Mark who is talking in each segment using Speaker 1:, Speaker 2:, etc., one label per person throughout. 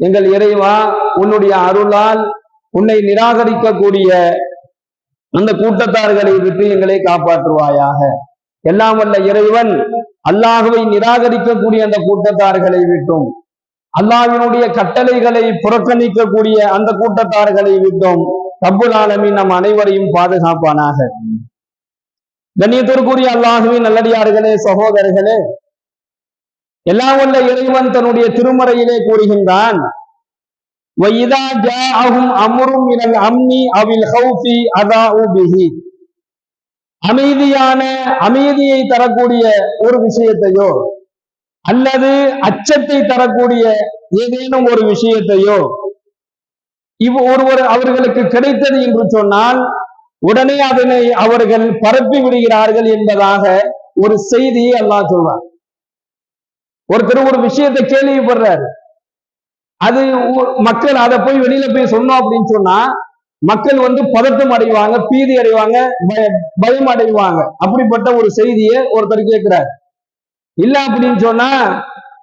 Speaker 1: எங்கள் இறைவா உன்னுடைய அருளால் உன்னை நிராகரிக்கக்கூடிய அந்த கூட்டத்தார்களை விட்டு எங்களை காப்பாற்றுவாயாக. எல்லாம் வல்ல இறைவன் அல்லாஹுவை நிராகரிக்கக்கூடிய அந்த கூட்டத்தார்களை விட்டும் அல்லாஹினுடைய கட்டளைகளை புறக்கணிக்கக்கூடிய அந்த கூட்டத்தார்களை விட்டும் ரப்புல் நம் அனைவரையும் பாதுகாப்பானாக. கண்ணியத்திற்குரிய அல்லாஹுவின் நல்லடியார்களே சகோதரர்களே எல்லாம் உள்ள இறைவன் தன்னுடைய திருமறையிலே கூறுகின்றான். அமைதியான அமைதியை தரக்கூடிய ஒரு விஷயத்தையோ அல்லது அச்சத்தை தரக்கூடிய ஏதேனும் ஒரு விஷயத்தையோ இவ் ஒருவர் அவர்களுக்கு கிடைத்தது என்று சொன்னால் உடனே அதனை அவர்கள் பரப்பி விடுகிறார்கள் என்பதாக ஒரு செய்தியை அல்லாஹ் சொல்வார் ஒருத்தர் ஒரு விஷயத்தை கேள்விப்படுறாரு. அது மக்கள் அதை போய் வெளியில போய் சொன்னோம் அப்படின்னு சொன்னா மக்கள் வந்து பதட்டம் அடைவாங்க பீதி அடைவாங்க பய- பயம் அடைவாங்க. அப்படிப்பட்ட ஒரு செய்தியை ஒருத்தர் கேட்கிறார். இல்ல அப்படின்னு சொன்னா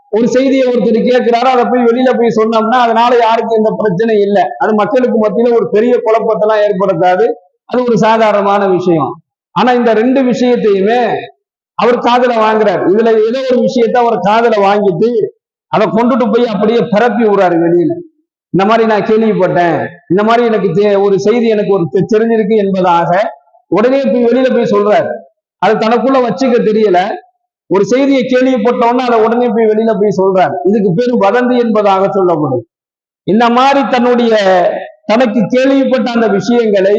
Speaker 1: ஒரு செய்தியை ஒருத்தர் கேட்கிறாரோ அதை போய் வெளியில போய் சொன்னோம்னா அதனால யாருக்கும் எந்த பிரச்சனை இல்லை. அது மக்களுக்கு மத்தியில ஒரு பெரிய குழப்பத்தெல்லாம் ஏற்படுத்தாது. அது ஒரு சாதாரணமான விஷயம். ஆனா இந்த ரெண்டு விஷயத்தையுமே அவர் காதல வாங்குறார். இதுல ஏதோ ஒரு விஷயத்த அவர் காதுல வாங்கிட்டு அதை கொண்டுட்டு போய் அப்படியே பரப்பி விடுறாரு வெளியில. இந்த மாதிரி நான் கேள்விப்பட்டேன். இந்த மாதிரி எனக்கு ஒரு செய்தி எனக்கு ஒரு தெ- தெரிஞ்சிருக்கு என்பதாக உடனே போய் வெளியில போய் சொல்றாரு. அது தனக்குள்ள வச்சுக்க தெரியல. ஒரு செய்தியை கேள்விப்பட்டோன்னு அதை உடனே போய் வெளியில போய் சொல்றாரு. இதுக்கு பேர் வதந்தி என்பதாக சொல்லப்படும். இந்த மாதிரி தன்னுடைய தனக்கு கேள்விப்பட்ட அந்த விஷயங்களை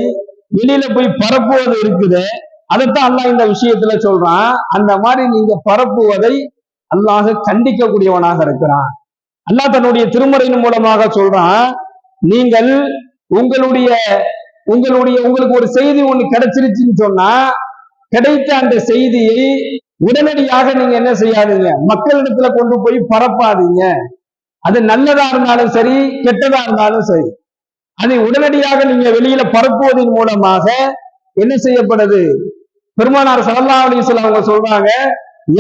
Speaker 1: வெளியில போய் பரப்புவது இருக்குது. அதைத்தான் அல்லாஹ் இந்த விஷயத்துல சொல்றான். அந்த மாதிரி நீங்க பரப்புவதை அல்லாஹ் கண்டிக்கக்கூடியவனாக இருக்கிறான். அல்லாஹ் தன்னுடைய திருமறையின் மூலமாக சொல்றான் நீங்கள் உங்களுடைய உங்களுடைய உங்களுக்கு ஒரு செய்தி ஒண்ணு கிடைச்சிருச்சுன்னு சொன்னா கிடைத்த அந்த செய்தியை உடனடியாக நீங்க என்ன செய்யாதீங்க. மக்களிடத்துல கொண்டு போய் பரப்பாதீங்க. அது நல்லதா இருந்தாலும் சரி கெட்டதா இருந்தாலும் சரி. அதை உடனடியாக நீங்க வெளியில பரப்புவதன் மூலமாக என்ன செய்யப்படுது? பெருமானார் சல்லா அலிஸ்வல் அவங்க சொல்றாங்க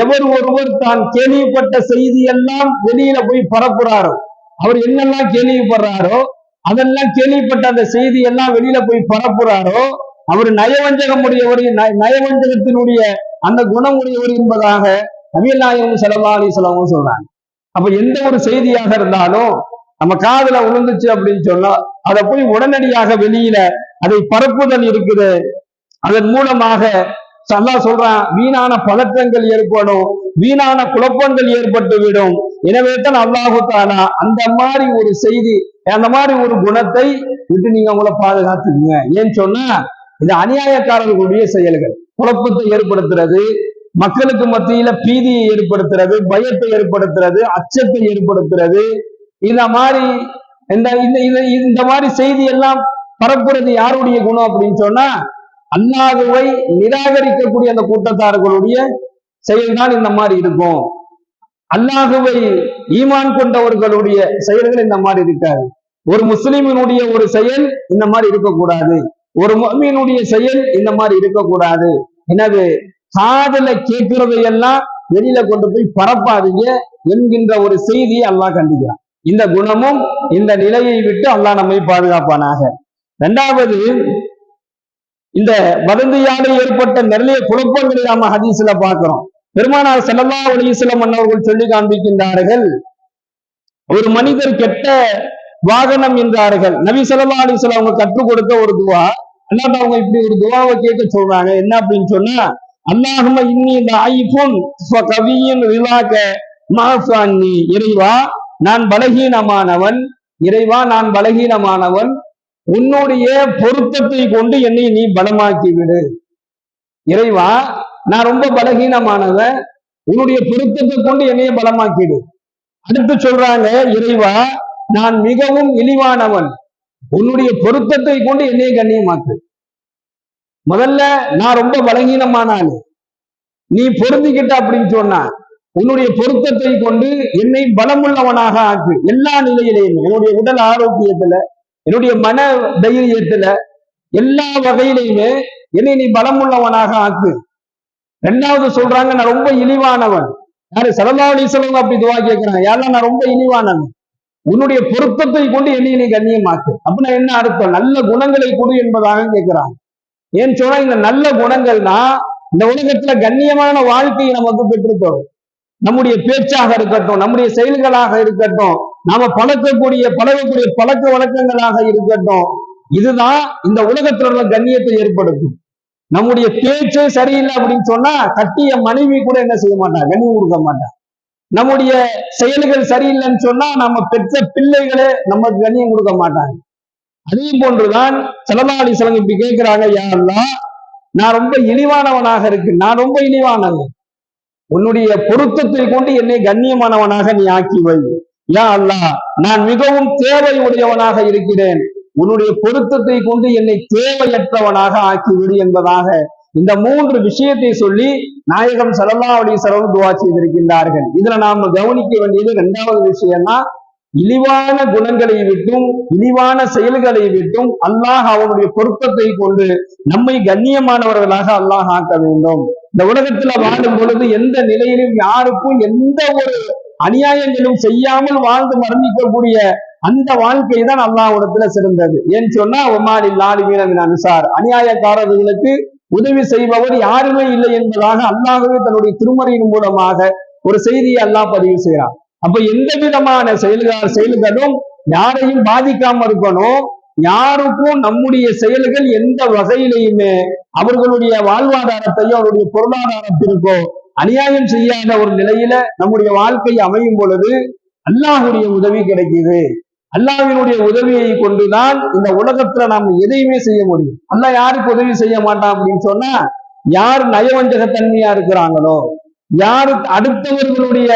Speaker 1: எவர் ஒருவர் தான் கேள்விப்பட்ட செய்தி எல்லாம் வெளியில போய் பரப்புறாரோ அவர் என்னெல்லாம் கேள்விப்படுறாரோ அதெல்லாம் கேள்விப்பட்ட அந்த செய்தி எல்லாம் வெளியில போய் பரப்புறாரோ அவர் நயவஞ்சகம் உடையவர் நயவஞ்சகத்தினுடைய அந்த குணம் உடையவர் என்பதாக நபிகள் நாயகம் ஸல்லல்லாஹு அலைஹி சொல்றாங்க. அப்ப எந்த ஒரு செய்தியாக இருந்தாலும் நம்ம காதுல உழுந்துச்சு அப்படின்னு சொன்னா அதை போய் உடனடியாக வெளியில அதை பரப்புதல் இருக்குது. அதன் மூலமாக சல்லா சொல்றான் வீணான பதற்றங்கள் ஏற்படும் வீணான குழப்பங்கள் ஏற்பட்டு விடும். எனவே தான் அல்லாஹு அந்த மாதிரி ஒரு செய்தி அந்த மாதிரி ஒரு குணத்தை விட்டு நீங்க உங்களை பாதுகாத்துக்குங்க ஏன்னு சொன்னா இது அநியாயக்காரர்களுடைய செயல்கள். குழப்பத்தை ஏற்படுத்துறது மக்களுக்கு மத்தியில பீதியை ஏற்படுத்துறது பயத்தை ஏற்படுத்துறது அச்சத்தை ஏற்படுத்துறது இந்த மாதிரி இந்த இந்த இந்த- இந்த மாதிரி செய்தி எல்லாம் பரப்புறது யாருடைய குணம் அப்படின்னு சொன்னா அல்லாஹுவை நிராகரிக்கக்கூடிய அந்த கூட்டத்தார்களுடைய செயல்தான் இந்த மாதிரி இருக்கும். அல்லாஹுவை ஈமான் கொண்டவர்களுடைய செயல்கள் இந்த மாதிரி இருக்காது. ஒரு முஸ்லிமினுடைய ஒரு செயல் இந்த மாதிரி இருக்கக்கூடாது. ஒரு முஃமினுடைய செயல் இந்த மாதிரி இருக்கக்கூடாது. எனவே காதுல கேட்கிறதையெல்லாம் வெளியில கொண்டு போய் பரப்பாதீங்க என்கின்ற ஒரு செய்தியை அல்லாஹ் கண்டிக்கிறான். இந்த குணமும் இந்த நிலையை விட்டு அல்லாஹ் நம்மை பாதுகாப்பானாக. இரண்டாவது இந்த வதந்தியாலே ஏற்பட்ட நிறைய குழப்பங்களை நாம ஹதீஸ்ல பார்க்கிறோம். பெருமானார் செல்லல்லா அலைஹி வஸல்லம் சொல்லி காண்பிக்கின்றார்கள். ஒரு மனிதர் கெட்ட வாகனம் என்றார்கள். நபி செல்லல்லா அலைஹி அவங்க கற்றுக் கொடுத்த ஒரு துவா. அல்லாட்ட அவங்க இப்படி ஒரு துவாவை கேட்க சொல்றாங்க. என்ன அப்படின்னு சொன்னா அல்லாஹும்ம இன்னி லாயிஃபுன் கவியின் ரிலாக மாஃபான்னி இறைவா நான் பலகீனமானவன். இறைவா நான் பலகீனமானவன். உன்னுடைய பொருத்தத்தை கொண்டு என்னை நீ பலமாக்கி விடு இறைவா நான் ரொம்ப பலகீனமானவன். உன்னுடைய பொருத்தத்தை கொண்டு என்னைய பலமாக்கிடு. அடுத்து சொல்றாங்க இறைவா நான் மிகவும் இழிவானவன். உன்னுடைய பொருத்தத்தை கொண்டு என்னைய கண்ணியமாக்கு. முதல்ல நான் ரொம்ப பலகீனமான நீ பொருந்திக்கிட்ட அப்படின்னு சொன்னா உன்னுடைய பொருத்தத்தை கொண்டு என்னை பலமுள்ளவனாக ஆக்கு. எல்லா நிலையிலையும் என்னுடைய உடல் ஆரோக்கியத்துல என்னுடைய மன தைரியத்துல எல்லா வகையிலையுமே என்னை நீ பலமுள்ளவனாக ஆக்கு. ரெண்டாவது சொல்றாங்க நான் ரொம்ப இழிவானவன். யாரு? சரதாவளி செல்வங்க அப்படி துவா கேட்கிறேன் யாரெல்லாம்? நான் ரொம்ப இழிவானவன். உன்னுடைய பொருத்தத்தை கொண்டு என்னை நீ கண்ணியமாக்கு. அப்படின்னா என்ன அர்த்தம்? நல்ல குணங்களை கொடு என்பதாக கேட்கிறாங்க ஏன்னு சொன்னா இந்த நல்ல குணங்கள்னா இந்த உலகத்துல கண்ணியமான வாழ்க்கையை நமக்கு பெற்றுத்தரும். நம்முடைய பேச்சாக இருக்கட்டும் நம்முடைய செயல்களாக இருக்கட்டும் நாம பழக்கக்கூடிய பழகக்கூடிய பழக்க வழக்கங்களாக இருக்கட்டும் இதுதான் இந்த உலகத்துல உள்ள கண்ணியத்தை ஏற்படுத்தும். நம்முடைய பேச்சே சரியில்லை அப்படின்னு சொன்னா கட்டிய மனைவி கூட என்ன செய்ய மாட்டா? கண்ணியம் கொடுக்க மாட்டா. நம்முடைய செயல்கள் சரியில்லைன்னு சொன்னா நம்ம பெற்ற பிள்ளைகளே நமக்கு கண்ணியம் கொடுக்க மாட்டாங்க. அதே போன்றுதான் செலவாளி சிலங்க இப்படி கேட்கிறாங்க யாரெல்லாம் நான் ரொம்ப இழிவானவனாக இருக்கு நான் ரொம்ப இழிவானவன். உன்னுடைய பொருத்தத்தை கொண்டு என்னை கண்ணியமானவனாக நீ ஆக்கி வை. யா அல்லாஹ் நான் மிகவும் தேவை உடையவனாக இருக்கிறேன். உன்னுடைய பொருத்தத்தை கொண்டு என்னை தேவையற்றவனாக ஆக்கிவிடு என்பதாக இந்த மூன்று விஷயத்தை சொல்லி நாயகம் சல்லா அலி சலம் துவா செய்திருக்கின்றார்கள். இதுல நாம கவனிக்க வேண்டியது இரண்டாவது விஷயம்னா இழிவான குணங்களை விட்டும் இழிவான செயல்களை விட்டும் அல்லாஹ் அவனுடைய பொருத்தத்தை கொண்டு நம்மை கண்ணியமானவர்களாக அல்லாஹ் ஆக்க வேண்டும். இந்த உலகத்துல வாழும் பொழுது எந்த நிலையிலும் யாருக்கும் எந்த ஒரு அநியாயங்களும் செய்யாமல் வாழ்ந்து மரணிக்கக்கூடிய அந்த வாழ்க்கை தான் அல்லாஹிடத்துல சிறந்தது. ஏன்னு சொன்னா உமாடி நாலு வீரமின் அனுசார். அநியாயக்காரர்களுக்கு உதவி செய்பவர் யாருமே இல்லை என்பதாக அல்லாஹவே தன்னுடைய திருமறையின் மூலமாக ஒரு செய்தியை அல்லாஹ் பதிவு செய்யறான் அப்ப எந்த விதமான செயல்கள் செயல்களும் யாரையும் பாதிக்காம இருக்கணும். யாருக்கும் நம்முடைய செயல்கள் எந்த வகையிலையுமே அவர்களுடைய வாழ்வாதாரத்தையோ அவருடைய பொருளாதாரத்திற்கோ அநியாயம் செய்யாத ஒரு நிலையில நம்முடைய வாழ்க்கை அமையும் பொழுது அல்லாஹுடைய உதவி கிடைக்குது. அல்லாஹினுடைய உதவியை கொண்டுதான் இந்த உலகத்துல நாம் எதையுமே செய்ய முடியும். அல்லாஹ் யாருக்கு உதவி செய்ய மாட்டான் அப்படின்னு சொன்னா யார் நயவஞ்சகத்தன்மையா இருக்கிறாங்களோ யாரு அடுத்தவர்களுடைய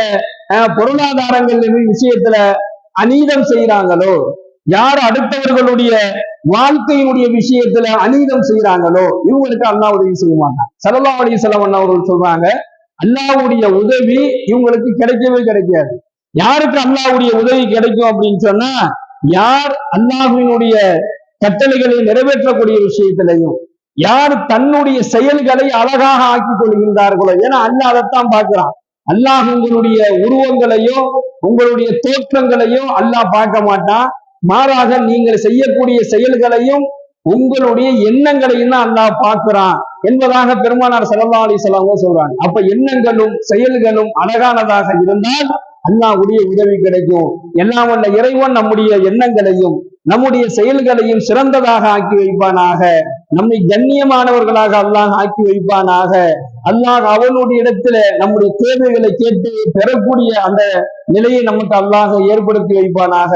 Speaker 1: பொருளாதாரங்கள் விஷயத்துல அநீதம் செய்யறாங்களோ யார் அடுத்தவர்களுடைய வாழ்க்கையினுடைய விஷயத்துல அநீதம் செய்யறாங்களோ இவங்களுக்கு அல்லாஹ் உதவி செய்ய மாட்டான். சலல்லா அலி செலவன் அவர்கள் சொல்றாங்க அல்லாவுடைய உதவி இவங்களுக்கு கிடைக்கவே கிடைக்காது. யாருக்கு அல்லாவுடைய உதவி கிடைக்கும் அப்படின்னு சொன்னா யார் அல்லாஹினுடைய கட்டளைகளை நிறைவேற்றக்கூடிய விஷயத்திலையும் யார் தன்னுடைய செயல்களை அழகாக ஆக்கிக் கொள்கின்றார்களோ ஏன்னா அல்லாஹ் அதைத்தான் பார்க்கிறான். அல்லாஹ் உங்களுடைய உருவங்களையோ உங்களுடைய தோற்றங்களையும் அல்லாஹ் பார்க்க மாட்டான். மாறாக நீங்கள் செய்யக்கூடிய செயல்களையும் உங்களுடைய எண்ணங்களையும் தான் அல்லாஹ் பார்க்கிறான் என்பதாக பெருமானார் சல்லா அலி சொல்றாங்க. அப்ப எண்ணங்களும் செயல்களும் அழகானதாக இருந்தால் அல்லாவுடைய உதவி கிடைக்கும். எல்லாம் வல்ல இறைவன் நம்முடைய எண்ணங்களையும் நம்முடைய செயல்களையும் சிறந்ததாக ஆக்கி வைப்பானாக. நம்மை கண்ணியமானவர்களாக அல்லாஹ் ஆக்கி வைப்பானாக. அல்லாஹ் அவனுடைய இடத்துல நம்முடைய தேவைகளை கேட்டு பெறக்கூடிய அந்த நிலையை நமக்கு அல்லாஹ் ஏற்படுத்தி வைப்பானாக.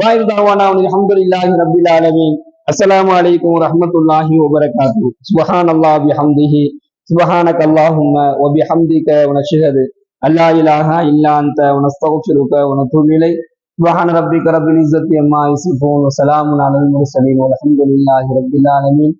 Speaker 1: வாயுதாவான அஹமதுல்லாஹி ரபில் ஆலமி அஸ்லாம் வலைக்கம் ரஹமத்துல்லாஹி வபரகாத்து சுபஹான் அல்லாஹ் பிஹம்திஹி. சுபஹானக் அல்லாஹும்ம வபிஹம்திக உனஷுஹது அல்லா இலாஹா இல்லா அந்த உனஸ்தகுஃபிருக உனதுபிலை وحن ربی کرب العزت اما اسی فون وسلام علی المرسلین والحمد للہ رب العالمین